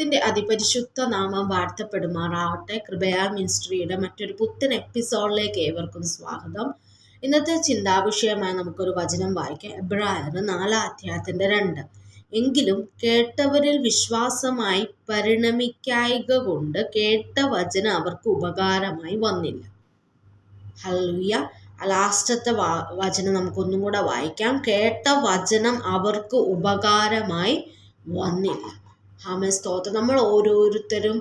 ദൈവത്തിന്റെ അതിപരിശുദ്ധ നാമം വാഴ്ത്തപ്പെടുമാറാവട്ടെ. കൃപയാ മിനിസ്ട്രിയുടെ മറ്റൊരു പുത്തൻ എപ്പിസോഡിലേക്ക് ഏവർക്കും സ്വാഗതം. ഇന്നത്തെ ചിന്താവിഷയമായി നമുക്കൊരു വചനം വായിക്കാം. എബ്രായർ നാലാം അധ്യായത്തിന്റെ രണ്ട്. എങ്കിലും കേട്ടവരിൽ വിശ്വാസമായി പരിണമിക്കായിക കൊണ്ട് കേട്ട വചനം അവർക്ക് ഉപകാരമായി വന്നില്ല. ഹല്ലുയ ലാസ്റ്റത്തെ വചനം നമുക്കൊന്നും കൂടെ വായിക്കാം. കേട്ട വചനം അവർക്ക് ഉപകാരമായി വന്നില്ല. ആമേ സ്തോത്രം. നമ്മൾ ഓരോരുത്തരും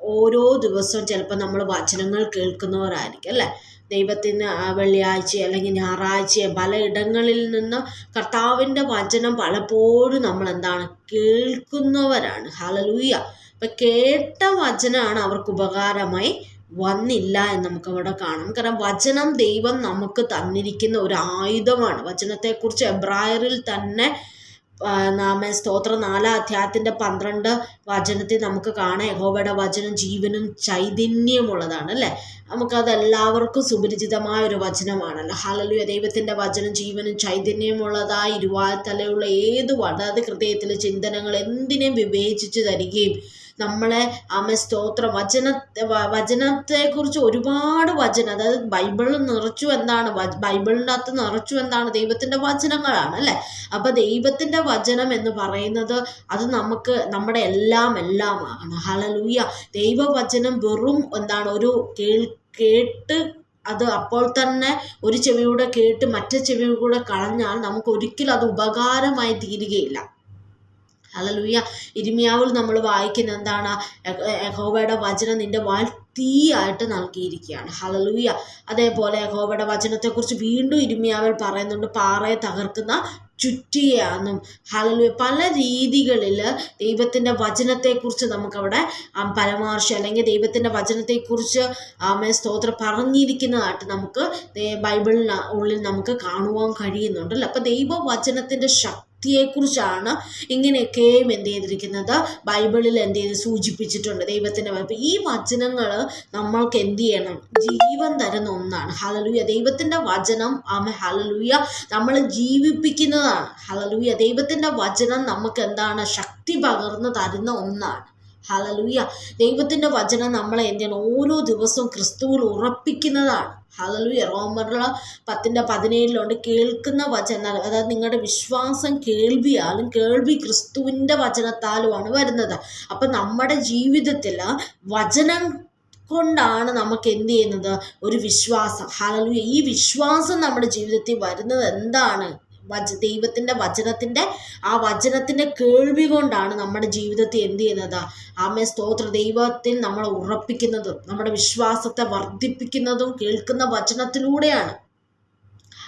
ഓരോ ദിവസവും ചിലപ്പോൾ നമ്മൾ വചനങ്ങൾ കേൾക്കുന്നവരായിരിക്കും അല്ലേ? ദൈവത്തിന് വെള്ളിയാഴ്ച അല്ലെങ്കിൽ ഞായറാഴ്ച പലയിടങ്ങളിൽ നിന്ന് കർത്താവിന്റെ വചനം പലപ്പോഴും നമ്മൾ എന്താണ്? കേൾക്കുന്നവരാണ്. ഹലലൂയ അപ്പം കേട്ട വചനമാണ് അവർക്ക് ഉപകാരമായി വന്നില്ല എന്ന് നമുക്ക് അവിടെ കാണാം. കാരണം വചനം ദൈവം നമുക്ക് തന്നിരിക്കുന്ന ഒരു ആയുധമാണ്. വചനത്തെക്കുറിച്ച് എബ്രായറിൽ തന്നെ നാമ സ്തോത്ര. നാലാം അധ്യായത്തിന്റെ പന്ത്രണ്ട് വചനത്തിൽ നമുക്ക് കാണാം. യഹോബയുടെ വചനം ജീവനും ചൈതന്യമുള്ളതാണ് അല്ലേ? നമുക്കത് എല്ലാവർക്കും സുപരിചിതമായ ഒരു വചനമാണല്ലോ. ഹലലുയ ദൈവത്തിന്റെ വചനം ജീവനും ചൈതന്യമുള്ളതായി ഇരുവാത്തലയുള്ള ഏത് വളരെ ഹൃദയത്തിലെ ചിന്തനങ്ങൾ എന്തിനേയും വിവേചിച്ച് തരികയും നമ്മളെ ആമ സ്തോത്ര. വചന വചനത്തെ കുറിച്ച് ഒരുപാട് വചനം അതായത് ബൈബിളിൽ നിറച്ചു എന്താണ് ബൈബിളിന്റെ അകത്ത് നിറച്ചു എന്താണ് ദൈവത്തിന്റെ വചനങ്ങളാണ് അല്ലേ? അപ്പൊ ദൈവത്തിന്റെ വചനം എന്ന് പറയുന്നത് അത് നമുക്ക് നമ്മുടെ എല്ലാം എല്ലാമാണ്. ഹലലൂയ ദൈവവചനം വെറും എന്താണ് ഒരു കേൾ കേട്ട് അത് അപ്പോൾ തന്നെ ഒരു ചെവിയൂടെ കേട്ട് മറ്റേ ചെവിയൂടെ കളഞ്ഞാൽ നമുക്ക് ഒരിക്കലും അത് ഉപകാരമായി തീരുകയില്ല. ഹലലുയ്യ ഇരുമിയാവിൽ നമ്മൾ വായിക്കുന്ന എന്താണ്? യഹോവയുടെ വചനം നിന്റെ വാൽ തീയായിട്ട് നൽകിയിരിക്കുകയാണ്. ഹലലുയ്യ അതേപോലെ യഹോവയുടെ വചനത്തെക്കുറിച്ച് വീണ്ടും ഇരുമിയാവിൽ പറയുന്നുണ്ട്. പാറയെ തകർക്കുന്ന ചുറ്റിയാന്നും. ഹലലുയ പല രീതികളിൽ ദൈവത്തിന്റെ വചനത്തെക്കുറിച്ച് നമുക്കവിടെ പരമാർശം അല്ലെങ്കിൽ ദൈവത്തിന്റെ വചനത്തെക്കുറിച്ച് ആമേ സ്തോത്രം പറഞ്ഞിരിക്കുന്നതായിട്ട് നമുക്ക് ബൈബിളിന് ഉള്ളിൽ നമുക്ക് കാണുവാൻ കഴിയുന്നുണ്ടല്ലോ? അപ്പോൾ ദൈവവചനത്തിന്റെ ശക്തി ശക്തിയെക്കുറിച്ചാണ് ഇങ്ങനെയൊക്കെയും എന്ത് ചെയ്തിരിക്കുന്നത്? ബൈബിളിൽ എന്ത് ചെയ്ത് സൂചിപ്പിച്ചിട്ടുണ്ട് ദൈവത്തിന്റെ അപ്പം ഈ വചനങ്ങൾ നമ്മൾക്ക് എന്ത് ചെയ്യണം? ജീവൻ തരുന്ന ഒന്നാണ്. ഹലലൂയ ദൈവത്തിന്റെ വചനം ആമ ഹലലൂയ നമ്മൾ ജീവിപ്പിക്കുന്നതാണ്. ഹലലൂയ ദൈവത്തിന്റെ വചനം നമുക്ക് എന്താണ്? ശക്തി പകർന്ന് തരുന്ന ഒന്നാണ്. ഹലലുയ ദൈവത്തിന്റെ വചനം നമ്മളെ എന്ത് ചെയ്യണം? ഓരോ ദിവസവും ക്രിസ്തുവിൽ ഉറപ്പിക്കുന്നതാണ്. ഹലലൂയ റോമറുള്ള പത്തിന്റെ പതിനേഴിലുണ്ട്. കേൾക്കുന്ന വചന അതായത് നിങ്ങളുടെ വിശ്വാസം കേൾവിയാലും കേൾവി ക്രിസ്തുവിന്റെ വചനത്താലുമാണ് വരുന്നത്. അപ്പം നമ്മുടെ ജീവിതത്തിൽ വചനം കൊണ്ടാണ് നമുക്ക് എന്ത് ചെയ്യുന്നത്? ഒരു വിശ്വാസം. ഹലലൂയ ഈ വിശ്വാസം നമ്മുടെ ജീവിതത്തിൽ വരുന്നത് എന്താണ്? വച ദൈവത്തിന്റെ വചനത്തിന്റെ ആ വചനത്തിന്റെ കേൾവി കൊണ്ടാണ് നമ്മുടെ ജീവിതത്തിൽ എന്ത് ചെയ്യുന്നത്? ആമേ സ്തോത്ര. ദൈവത്തിൽ നമ്മളെ ഉറപ്പിക്കുന്നതും നമ്മുടെ വിശ്വാസത്തെ വർദ്ധിപ്പിക്കുന്നതും കേൾക്കുന്ന വചനത്തിലൂടെയാണ്.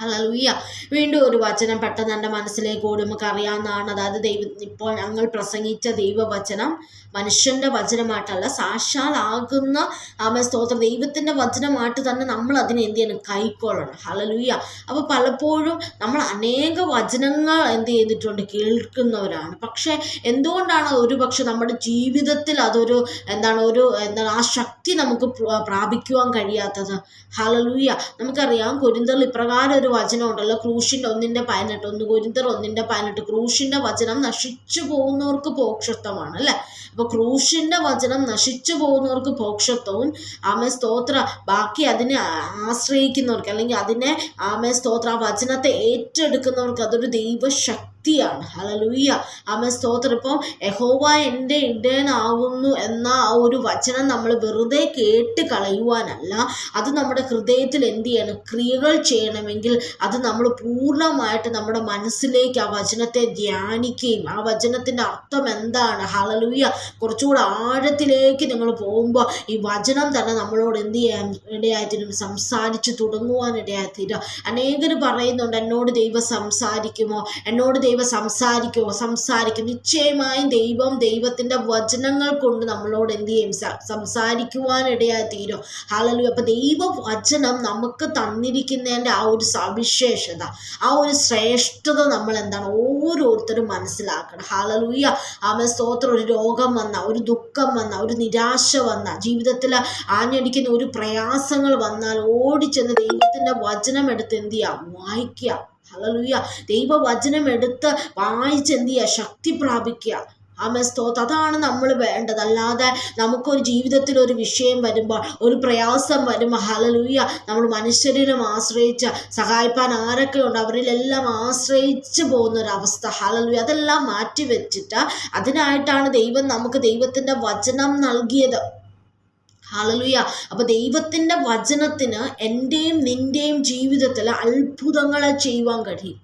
ഹലലുയ്യ വീണ്ടും ഒരു വചനം പെട്ടെന്ന് എന്റെ മനസ്സിലേക്ക് ഓടും. നമുക്ക് അറിയാവുന്നതാണ്. അതായത് ദൈവ ഇപ്പോൾ ഞങ്ങൾ പ്രസംഗിച്ച ദൈവവചനം മനുഷ്യന്റെ വചനമായിട്ടല്ല സാക്ഷാലാകുന്ന ആമ സ്തോത്ര. ദൈവത്തിന്റെ വചനമായിട്ട് തന്നെ നമ്മൾ അതിനെ എന്ത് ചെയ്യണം? കൈക്കൊള്ളണം. ഹലലുയ്യ അപ്പോൾ പലപ്പോഴും നമ്മൾ അനേക വചനങ്ങൾ എന്ത് ചെയ്തിട്ടുണ്ട്? കേൾക്കുന്നവരാണ്. പക്ഷേ എന്തുകൊണ്ടാണ് ഒരു പക്ഷെ നമ്മുടെ ജീവിതത്തിൽ അതൊരു എന്താണ് ഒരു എന്താണ് ആ ശക്തി നമുക്ക് പ്രാപിക്കുവാൻ കഴിയാത്തത്? ഹലലുയ്യ നമുക്കറിയാം കുരിന്തൽ ഇപ്രകാരം ഒരു വചനം ഉണ്ടല്ലോ ക്രൂശിന്റെ ഒന്നിന്റെ പതിനെട്ട് ഒന്ന് ഗുരുന്തർ ഒന്നിന്റെ പതിനെട്ട് ക്രൂശിന്റെ വചനം നശിച്ചു പോകുന്നവർക്ക് പോക്ഷത്വമാണ് അല്ലേ? അപ്പോൾ ക്രൂശിന്റെ വചനം നശിച്ചു പോകുന്നവർക്ക് പോക്ഷത്വവും ആമേ സ്തോത്ര. ബാക്കി അതിനെ ആശ്രയിക്കുന്നവർക്ക് അല്ലെങ്കിൽ അതിനെ ആമേ സ്തോത്ര ആ വചനത്തെ ഏറ്റെടുക്കുന്നവർക്ക് അതൊരു ദൈവശക്തി ശക്തിയാണ്. ഹലലൂയ്യ ആമ സ്തോത്രം. ഇപ്പം യഹോവ എന്റെ ഇടയനാകുന്നു എന്ന ആ ഒരു വചനം നമ്മൾ വെറുതെ കേട്ട് കളയുവാനല്ല. അത് നമ്മുടെ ഹൃദയത്തിൽ എന്ത് ചെയ്യണം? ക്രിയകൾ ചെയ്യണമെങ്കിൽ അത് നമ്മൾ പൂർണമായിട്ട് നമ്മുടെ മനസ്സിലേക്ക് ആ വചനത്തെ ധ്യാനിക്കുകയും ആ വചനത്തിന്റെ അർത്ഥം എന്താണ്? ഹലലൂയ്യ കുറച്ചുകൂടെ ആഴത്തിലേക്ക് നിങ്ങൾ പോകുമ്പോൾ ഈ വചനം തന്നെ നമ്മളോട് എന്ത് ചെയ്യാൻ ഇടയായിത്തീരും? സംസാരിച്ച് തുടങ്ങുവാൻ ഇടയായിത്തീരും. അനേകർ പറയുന്നുണ്ട് എന്നോട് ദൈവം സംസാരിക്കുമോ? എന്നോട് ദൈവം സംസാരിക്കുമോ? സംസാരിക്കും. നിശ്ചയമായും ദൈവം ദൈവത്തിന്റെ വചനങ്ങൾ കൊണ്ട് നമ്മളോട് എന്ത് ചെയ്യും? സംസാരിക്കുവാനിടയായി തീരും. ഹാലലു അപ്പം ദൈവ വചനം നമുക്ക് തന്നിരിക്കുന്നതിന്റെ ആ ഒരു സവിശേഷത ആ ഒരു ശ്രേഷ്ഠത നമ്മൾ എന്താണ്? ഓരോരുത്തരും മനസ്സിലാക്കണം. ഹാലലൂയ ആമ സ്തോത്രം. ഒരു രോഗം വന്ന ഒരു ദുഃഖം വന്ന ഒരു നിരാശ വന്ന ജീവിതത്തിൽ ആഞ്ഞടിക്കുന്ന ഒരു പ്രയാസങ്ങൾ വന്നാൽ ഓടിച്ചെന്ന് ദൈവത്തിന്റെ വചനം എടുത്ത് എന്ത് ചെയ്യാം? വായിക്കുക. ഹലലുയ്യ ദൈവവചനം എടുത്ത് വായിച്ച് എന്ത് ചെയ്യുക? ശക്തി പ്രാപിക്കുക. ആമേ സ്തോത്രം. അതാണ് നമ്മൾ വേണ്ടത്. അല്ലാതെ നമുക്കൊരു ജീവിതത്തിൽ ഒരു വിഷയം വരുമ്പോൾ ഒരു പ്രയാസം വരുമ്പോൾ ഹലലൂയ നമ്മൾ മനുഷ്യരിലും ആശ്രയിച്ച് സഹായിപ്പാൻ ആരൊക്കെ ഉണ്ട്? അവരിലെല്ലാം ആശ്രയിച്ച് പോകുന്ന ഒരു അവസ്ഥ ഹലലൂയ അതെല്ലാം മാറ്റി വെച്ചിട്ട് അതിനായിട്ടാണ് ദൈവം നമുക്ക് ദൈവത്തിന്റെ വചനം നൽകിയത്. ഹാലലുയ അപ്പൊ ദൈവത്തിന്റെ വചനത്തിന് എന്റെയും നിന്റെയും ജീവിതത്തിൽ അത്ഭുതങ്ങളെ ചെയ്യുവാൻ കഴിയും.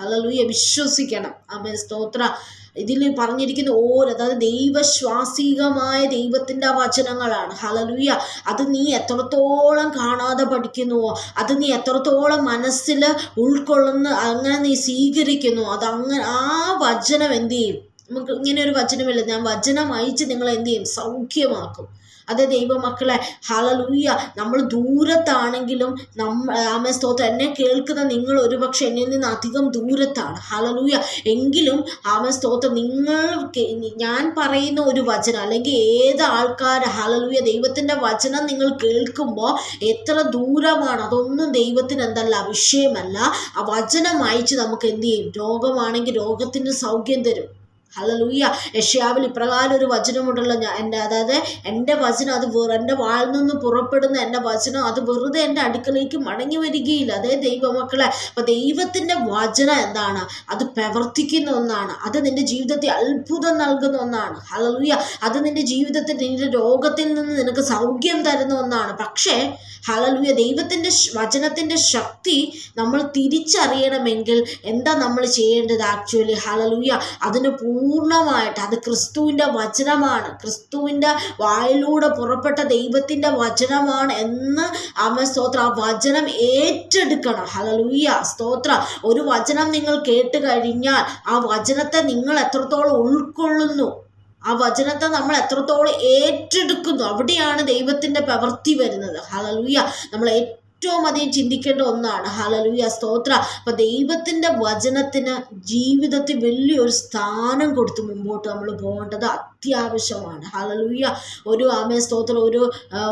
ഹലലുയ വിശ്വസിക്കണം. അമ്മ സ്തോത്ര. ഇതിൽ പറഞ്ഞിരിക്കുന്ന ഓരോ അതായത് ദൈവശ്വാസികമായ ദൈവത്തിന്റെ വചനങ്ങളാണ്. ഹലലുയ അത് നീ എത്രത്തോളം കാണാതെ പഠിക്കുന്നുവോ അത് നീ എത്രത്തോളം മനസ്സിൽ ഉൾക്കൊള്ളുന്ന അങ്ങനെ നീ സ്വീകരിക്കുന്നു അത് അങ്ങനെ ആ വചനം എന്ത് ചെയ്യും? നമുക്ക് ഇങ്ങനെ ഒരു വചനമില്ല. ഞാൻ വചനം അയച്ച് നിങ്ങൾ എന്ത് ചെയ്യും? സൗഖ്യമാക്കും. അതെ ദൈവമക്കളെ ഹലലൂയ നമ്മൾ ദൂരത്താണെങ്കിലും നമ്മ ആമ സ്തോത്രം. എന്നെ കേൾക്കുന്ന നിങ്ങൾ ഒരുപക്ഷെ എന്നിൽ നിന്ന് അധികം ദൂരത്താണ്. ഹലലൂയ എങ്കിലും ആമേ സ്തോത്രം നിങ്ങൾ ഞാൻ പറയുന്ന ഒരു വചനം അല്ലെങ്കിൽ ഏത് ആൾക്കാർ ഹലലൂയ ദൈവത്തിന്റെ വചനം നിങ്ങൾ കേൾക്കുമ്പോൾ എത്ര ദൂരമാണ് അതൊന്നും ദൈവത്തിന് എന്തല്ല വിഷയമല്ല. ആ വചനം അയച്ച് നമുക്ക് എന്ത് ചെയ്യും? രോഗമാണെങ്കിൽ രോഗത്തിന് സൗഖ്യം തരും. ഹലലൂയ യഷ്യാവിൽ ഇപ്രകാരം ഒരു വചനമുണ്ടല്ലോ ഞാൻ എന്റെ അതായത് എന്റെ വചനം അത് എന്റെ വായിൽ നിന്ന് പുറപ്പെടുന്ന എന്റെ വചനം അത് വെറുതെ എന്റെ അടുക്കളയ്ക്ക് മടങ്ങി വരികയില്ല. അതേ ദൈവമക്കളെ അപ്പം ദൈവത്തിന്റെ വചനം എന്താണ്? അത് പ്രവർത്തിക്കുന്ന ഒന്നാണ്. അത് നിന്റെ ജീവിതത്തിൽ അത്ഭുതം നൽകുന്ന ഒന്നാണ്. ഹലലൂയ അത് നിന്റെ ജീവിതത്തിൽ നിന്റെ രോഗത്തിൽ നിന്ന് നിനക്ക് സൗഖ്യം തരുന്ന ഒന്നാണ്. പക്ഷേ ഹലലൂയ ദൈവത്തിന്റെ വചനത്തിന്റെ ശക്തി നമ്മൾ തിരിച്ചറിയണമെങ്കിൽ എന്താ നമ്മൾ ചെയ്യേണ്ടത്? ആക്ച്വലി ഹലലൂയ അതിന് പൂർണമായിട്ട്. അത് ക്രിസ്തുവിന്റെ വചനമാണ്. ക്രിസ്തുവിന്റെ വായിലൂടെ പുറപ്പെട്ട ദൈവത്തിന്റെ വചനമാണ് എന്ന് അമ്മ സ്തോത്ര. ആ വചനം ഏറ്റെടുക്കണം. ഹലലൂയ സ്തോത്ര. ഒരു വചനം നിങ്ങൾ കേട്ട് കഴിഞ്ഞാൽ ആ വചനത്തെ നിങ്ങൾ എത്രത്തോളം ഉൾക്കൊള്ളുന്നു? ആ വചനത്തെ നമ്മൾ എത്രത്തോളം ഏറ്റെടുക്കുന്നു? അവിടെയാണ് ദൈവത്തിന്റെ പ്രവൃത്തി വരുന്നത്. ഹലലുയ നമ്മൾ ഏറ്റവും അധികം ചിന്തിക്കേണ്ട ഒന്നാണ്. ഹലലുയ സ്തോത്ര. അപ്പം ദൈവത്തിന്റെ വചനത്തിന് ജീവിതത്തിൽ വലിയൊരു സ്ഥാനം കൊടുത്ത് മുമ്പോട്ട് നമ്മൾ പോകേണ്ടത് അത്യാവശ്യമാണ്. ഹലലുയ ഒരു ആമേ സ്തോത്രം. ഒരു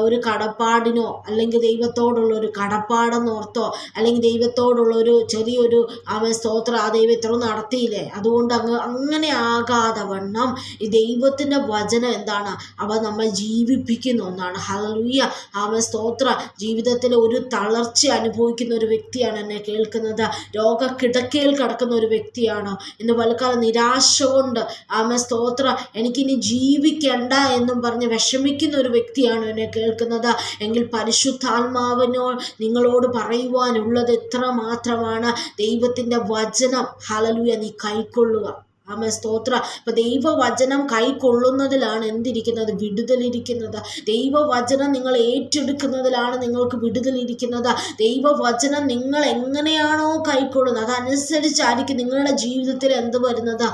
ഒരു കടപ്പാടിനോ അല്ലെങ്കിൽ ദൈവത്തോടുള്ള ഒരു കടപ്പാടെന്നോർത്തോ അല്ലെങ്കിൽ ദൈവത്തോടുള്ള ഒരു ചെറിയൊരു ആമേ സ്തോത്രം ആ ദൈവം നടത്തിയില്ലേ? അതുകൊണ്ട് അങ്ങ് അങ്ങനെ ആകാതെ വണ്ണം ഈ ദൈവത്തിന്റെ വചനം എന്താണ്? അവ നമ്മൾ ജീവിപ്പിക്കുന്ന ഒന്നാണ്. ഹലലുയ ആമേ സ്തോത്ര. ജീവിതത്തിൽ ഒരു തളർച്ച അനുഭവിക്കുന്ന ഒരു വ്യക്തിയാണ് എന്നെ കേൾക്കുന്നത്. രോഗ കിടക്കയിൽ കിടക്കുന്ന ഒരു വ്യക്തിയാണോ? ഇന്ന് പലക്കാലം നിരാശ കൊണ്ട് ആമേ സ്തോത്ര. എനിക്കിനി ജീവിക്കണ്ട എന്നും പറഞ്ഞ് വിഷമിക്കുന്ന ഒരു വ്യക്തിയാണ് എന്നെ കേൾക്കുന്നത്. എങ്കിൽ പരിശുദ്ധാത്മാവിനോ നിങ്ങളോട് പറയുവാനുള്ളത് എത്ര മാത്രമാണ് ദൈവത്തിന്റെ വചനം. ഹലലുയ നീ കൈക്കൊള്ളുക. ആമ സ്തോത്ര. ഇപ്പൊ ദൈവവചനം കൈക്കൊള്ളുന്നതിലാണ് എന്തിരിക്കുന്നത്? വിടുതലിരിക്കുന്നത് ദൈവവചനം നിങ്ങൾ ഏറ്റെടുക്കുന്നതിലാണ് നിങ്ങൾക്ക് വിടുതലിരിക്കുന്നത് ദൈവവചനം നിങ്ങൾ എങ്ങനെയാണോ കൈക്കൊള്ളുന്നത് അതനുസരിച്ചായിരിക്കും നിങ്ങളുടെ ജീവിതത്തിൽ എന്ത് വരുന്നത്?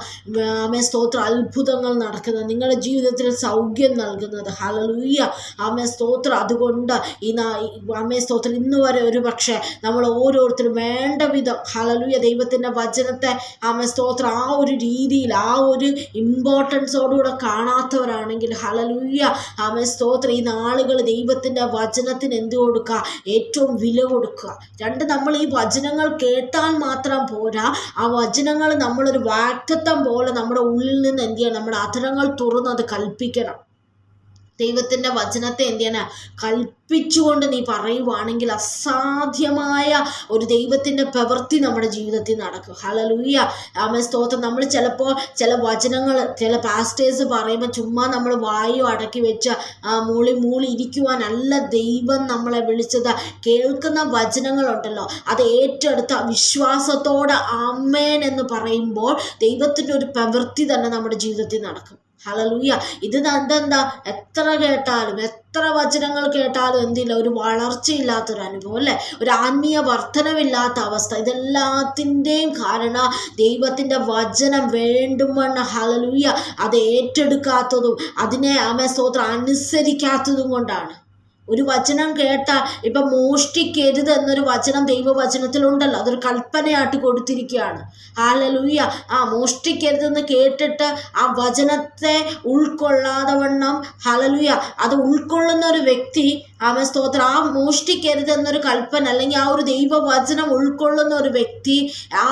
ആമേ സ്തോത്ര. അത്ഭുതങ്ങൾ നടക്കുന്നത് നിങ്ങളുടെ ജീവിതത്തിൽ സൗഖ്യം നൽകുന്നത്. ഹലലൂയ ആമേ സ്തോത്ര. അതുകൊണ്ട് ഈ ആമേ സ്തോത്ര. ഇന്ന് വരെ ഒരു പക്ഷേ നമ്മൾ ഓരോരുത്തരും വേണ്ട വിധം ഹലലൂയ ദൈവത്തിന്റെ വചനത്തെ ആമേ സ്തോത്ര. ആ ഒരു രീതി രീതിയിൽ ആ ഒരു ഇമ്പോർട്ടൻസോടുകൂടെ കാണാത്തവരാണെങ്കിൽ ഹലലൂയ ആമ സ്തോത്ര. ഈ നാളുകൾ ദൈവത്തിന്റെ വചനത്തിന് എന്ത് കൊടുക്കുക? ഏറ്റവും വില കൊടുക്കുക. രണ്ട് നമ്മൾ ഈ വചനങ്ങൾ കേട്ടാൽ മാത്രം പോരാ. ആ വചനങ്ങൾ നമ്മളൊരു വാക്തത്വം പോലെ നമ്മുടെ ഉള്ളിൽ നിന്ന് എന്ത് ചെയ്യണം? നമ്മുടെ അധരങ്ങൾ തുറന്നത് കൽപ്പിക്കണം. ദൈവത്തിന്റെ വചനത്തെ എന്ത് ചെയ്യണം? കൽപ്പിച്ചുകൊണ്ട് നീ പറയുവാണെങ്കിൽ അസാധ്യമായ ഒരു ദൈവത്തിന്റെ പ്രവൃത്തി നമ്മുടെ ജീവിതത്തിൽ നടക്കും. ഹലലൂയ ആമ സ്തോത്രം. നമ്മൾ ചിലപ്പോൾ ചില വചനങ്ങൾ ചില പാസ്റ്റേഴ്സ് പറയുമ്പോൾ ചുമ്മാ നമ്മൾ വായു അടക്കി വെച്ച് മൂളി മൂളി ഇരിക്കുവാനല്ല ദൈവം നമ്മളെ വിളിച്ചത്. കേൾക്കുന്ന വചനങ്ങളുണ്ടല്ലോ. അത് ഏറ്റെടുത്ത വിശ്വാസത്തോടെ ആമേൻ എന്ന് പറയുമ്പോൾ ദൈവത്തിന്റെ ഒരു പ്രവൃത്തി തന്നെ നമ്മുടെ ജീവിതത്തിൽ നടക്കും. ഹലലൂയ ഇത് എന്തെന്താ എത്ര കേട്ടാലും എത്ര വചനങ്ങൾ കേട്ടാലും എന്തില്ല ഒരു വളർച്ചയില്ലാത്തൊരു അനുഭവം അല്ലേ? ഒരു ആത്മീയ വർധനവില്ലാത്ത അവസ്ഥ. ഇതെല്ലാത്തിന്റെയും കാരണം ദൈവത്തിന്റെ വചനം വേണ്ടുമെന്ന ഹലലൂയ അത് ഏറ്റെടുക്കാത്തതും അതിനെ ആമേ സ്തോത്രം അനുസരിക്കാത്തതും കൊണ്ടാണ്. ഒരു വചനം കേട്ട ഇപ്പൊ മോഷ്ടിക്കരുത് എന്നൊരു വചനം ദൈവവചനത്തിലുണ്ടല്ലോ. അതൊരു കൽപ്പനയായിട്ട് കൊടുത്തിരിക്കുകയാണ്. ഹാലലൂയ ആ മോഷ്ടിക്കരുതെന്ന് കേട്ടിട്ട് ആ വചനത്തെ ഉൾക്കൊള്ളാതെ വണ്ണം ഹലലുയ അത് ഉൾക്കൊള്ളുന്ന ഒരു വ്യക്തി ആമ സ്തോത്രം. ആ മോഷ്ടിക്കരുത് എന്നൊരു കൽപ്പന അല്ലെങ്കിൽ ആ ഒരു ദൈവവചനം ഉൾക്കൊള്ളുന്ന ഒരു വ്യക്തി ആ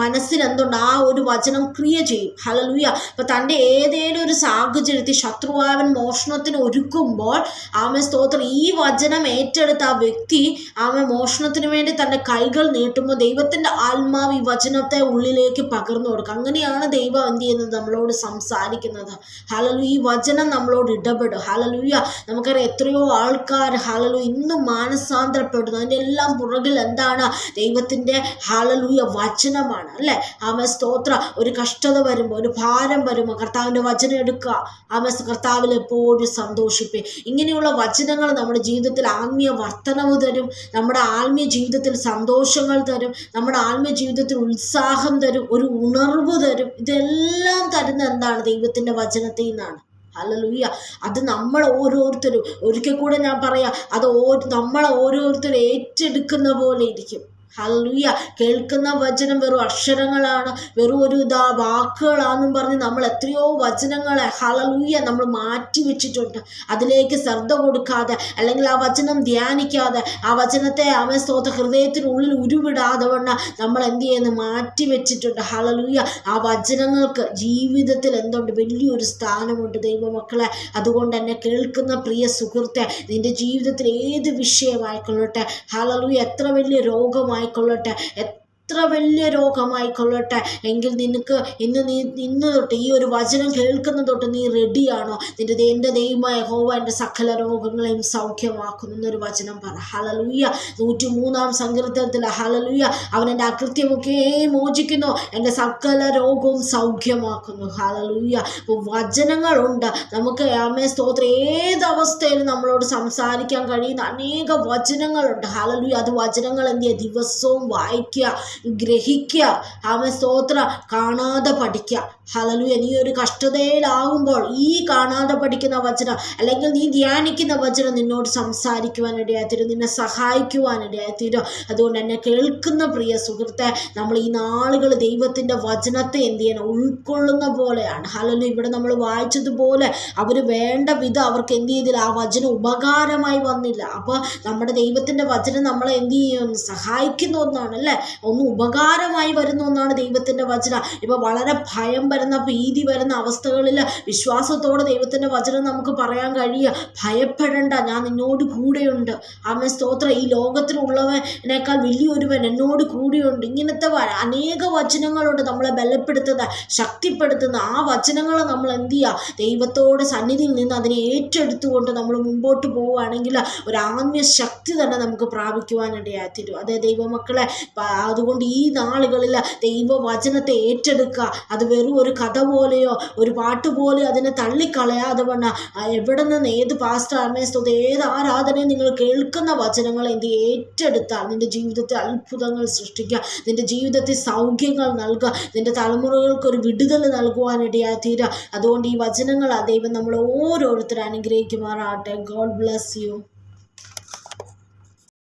മനസ്സിൽ എന്തുണ്ട്? ആ ഒരു വചനം ക്രിയ ചെയ്യും. ഹലലുയ അപ്പൊ തന്റെ ഏതേലും ഒരു സാഹചര്യത്തിൽ ശത്രുവാവൻ മോഷണത്തിന് ഒരുക്കുമ്പോൾ ആമ സ്തോത്രം ഈ വചനം ഏറ്റെടുത്ത ആ വ്യക്തി ആമ മോഷണത്തിന് വേണ്ടി തന്റെ കൈകൾ നീട്ടുമ്പോൾ ദൈവത്തിന്റെ ആത്മാവ് ഈ വചനത്തെ ഉള്ളിലേക്ക് പകർന്നു കൊടുക്കുക അങ്ങനെയാണ് ദൈവം എന്ത് ചെയ്യുന്നത്? നമ്മളോട് സംസാരിക്കുന്നത്. ഹലലു ഈ വചനം നമ്മളോട് ഇടപെടും. ഹലലുയ നമുക്കറിയാം എത്രയോ ആൾക്കാർ ഹലലു ഇന്ന് മാനസാന്തരപ്പെടുന്നു. അതിന്റെ എല്ലാം പുറകിൽ എന്താണ്? ദൈവത്തിന്റെ ഹാളലൂയ വചനമാണ് അല്ലേ? ആമ സ്തോത്ര. ഒരു കഷ്ടത വരുമ്പോൾ ഒരു ഭാരം വരുമ്പോൾ കർത്താവിന്റെ വചനം എടുക്കുക. ആമ കർത്താവിൽ എപ്പോഴും സന്തോഷിപ്പേ. ഇങ്ങനെയുള്ള വചനങ്ങൾ നമ്മുടെ ജീവിതത്തിൽ ആത്മീയ വർധനവ് തരും. നമ്മുടെ ആത്മീയ ജീവിതത്തിൽ സന്തോഷങ്ങൾ തരും. നമ്മുടെ ആത്മീയ ജീവിതത്തിൽ ഉത്സാഹം തരും. ഒരു ഉണർവ് തരും. ഇതെല്ലാം തരുന്ന എന്താണ്? ദൈവത്തിന്റെ വചനത്തിൽ നിന്നാണ്. ഹലലുയ്യ അത് നമ്മൾ ഓരോരുത്തരും ഒരിക്കൽ കൂടെ ഞാൻ പറയാം അത് ഓ നമ്മൾ ഓരോരുത്തരും ഏറ്റെടുക്കുന്ന പോലെ ഇരിക്കും. ഹലലുയ്യ കേൾക്കുന്ന വചനം വെറും അക്ഷരങ്ങളാണ് വെറും ഒരു ഇതാ വാക്കുകളാണെന്നും പറഞ്ഞ് നമ്മൾ എത്രയോ വചനങ്ങളെ ഹലലുയ്യ നമ്മൾ മാറ്റി വെച്ചിട്ടുണ്ട്. അതിലേക്ക് ശ്രദ്ധ കൊടുക്കാതെ അല്ലെങ്കിൽ ആ വചനം ധ്യാനിക്കാതെ ആ വചനത്തെ അവൻ സ്തോത്ര ഹൃദയത്തിനുള്ളിൽ ഉരുവിടാതെ വണ്ണ നമ്മൾ എന്ത് ചെയ്യുന്നു? മാറ്റി വെച്ചിട്ടുണ്ട്. ഹലലുയ്യ ആ വചനങ്ങൾക്ക് ജീവിതത്തിൽ എന്തുണ്ട്? വലിയൊരു സ്ഥാനമുണ്ട് ദൈവമക്കളെ. അതുകൊണ്ട് തന്നെ കേൾക്കുന്ന പ്രിയ സുഹൃത്തെ നിന്റെ ജീവിതത്തിൽ ഏത് വിഷയമായിക്കൊള്ളട്ടെ? ഹലലുയ്യ എത്ര വലിയ രോഗമായി colota, എത്ര വലിയ രോഗമായിക്കൊള്ളട്ടെ എങ്കിൽ നിനക്ക് ഇന്ന് നീ ഇന്ന് തൊട്ട് ഈ ഒരു വചനം കേൾക്കുന്ന തൊട്ട് നീ റെഡിയാണോ നിന്റെ എന്റെ ദൈവമായ ഹോവ എന്റെ സകല രോഗങ്ങളെയും സൗഖ്യമാക്കുന്നു എന്നൊരു വചനം പറ. ഹലലുയ്യ നൂറ്റി മൂന്നാം സങ്കീർത്തനത്തിൽ ഹലലുയ്യ അവൻ എന്റെ അകൃത്യമൊക്കെ മോചിക്കുന്നു. എന്റെ സകല രോഗവും സൗഖ്യമാക്കുന്നു. ഹലലുയ്യ വചനങ്ങളുണ്ട്. നമുക്ക് അമ്മേ സ്തോത്രം. ഏത് നമ്മളോട് സംസാരിക്കാൻ കഴിയുന്ന അനേക വചനങ്ങളുണ്ട്. ഹലലുയ്യ അത് വചനങ്ങൾ എന്ത് ചെയ്യുക ദിവസവും വായിക്കുക. ഗ്രഹിക്കുക അവൻ സ്തോത്ര. കാണാതെ പഠിക്കുക ഹലലു നീ ഒരു കഷ്ടതയിലാകുമ്പോൾ ഈ കാണാതെ പഠിക്കുന്ന വചനം അല്ലെങ്കിൽ നീ ധ്യാനിക്കുന്ന വചനം നിന്നോട് സംസാരിക്കുവാനിടയായിത്തീരും നിന്നെ സഹായിക്കുവാനിടയായിത്തീരും അതുകൊണ്ട് എന്നെ കേൾക്കുന്ന പ്രിയ സുഹൃത്തെ നമ്മൾ ഈ നാളുകൾ ദൈവത്തിന്റെ വചനത്തെ എന്ത് ചെയ്യണം? ഉൾക്കൊള്ളുന്ന പോലെയാണ്. ഹലലു ഇവിടെ നമ്മൾ വായിച്ചതുപോലെ അവർ വേണ്ട വിധം അവർക്ക് എന്ത് ചെയ്തില്ല. ആ വചനം ഉപകാരമായി വന്നില്ല. അപ്പോൾ നമ്മുടെ ദൈവത്തിന്റെ വചനം നമ്മളെ എന്ത് ചെയ്യും സഹായിക്കുന്ന ഒന്നാണ് അല്ലേ? ഒന്ന് ഉപകാരമായി വരുന്ന ഒന്നാണ് ദൈവത്തിന്റെ വചനം. ഇപ്പോൾ വളരെ ഭയം വരുന്ന ഭീതി വരുന്ന അവസ്ഥകളിൽ വിശ്വാസത്തോടെ ദൈവത്തിന്റെ വചനം നമുക്ക് പറയാൻ കഴിയുക. ഭയപ്പെടേണ്ട ഞാൻ നിന്നോട് കൂടെയുണ്ട്. ആമേ സ്തോത്രം. ഈ ലോകത്തിലുള്ളവനേക്കാൾ വലിയൊരുവൻ എന്നോട് കൂടെയുണ്ട്. ഇങ്ങനത്തെ അനേക വചനങ്ങളുണ്ട് നമ്മളെ ബലപ്പെടുത്തുന്ന ശക്തിപ്പെടുത്തുന്ന. ആ വചനങ്ങൾ നമ്മൾ എന്ത് ചെയ്യുക? ദൈവത്തോട് സന്നിധിയിൽ നിന്ന് അതിനെ ഏറ്റെടുത്തുകൊണ്ട് നമ്മൾ മുമ്പോട്ട് പോവുകയാണെങ്കിൽ ഒരു ആത്മീയ ശക്തി തന്നെ നമുക്ക് പ്രാപിക്കുവാനിടയായി തരും അതേ ദൈവമക്കളെ അതുകൊണ്ട് ഈ നാളുകളിൽ ദൈവവചനത്തെ ഏറ്റെടുക്കുക. അത് വെറും ഒരു കഥ പോലെയോ ഒരു പാട്ട് പോലെയോ അതിനെ തള്ളിക്കളയാതെ വണ്ണ എവിടെ നിന്ന് ഏത് പാസ്റ്റർ അമ്മേസ്തോത് ഏത് ആരാധനയും നിങ്ങൾ കേൾക്കുന്ന വചനങ്ങൾ എന്ത് ഏറ്റെടുത്താൽ നിന്റെ ജീവിതത്തിൽ അത്ഭുതങ്ങൾ സൃഷ്ടിക്കുക നിന്റെ ജീവിതത്തിൽ സൗഖ്യങ്ങൾ നൽകുക നിന്റെ തലമുറകൾക്ക് ഒരു വിടുതൽ നൽകുവാനിടയായി തീരുക. അതുകൊണ്ട് ഈ വചനങ്ങൾ ദൈവം നമ്മൾ ഓരോരുത്തരും അനുഗ്രഹിക്കുമാറാട്ടെ ഗോഡ് ബ്ലസ് യു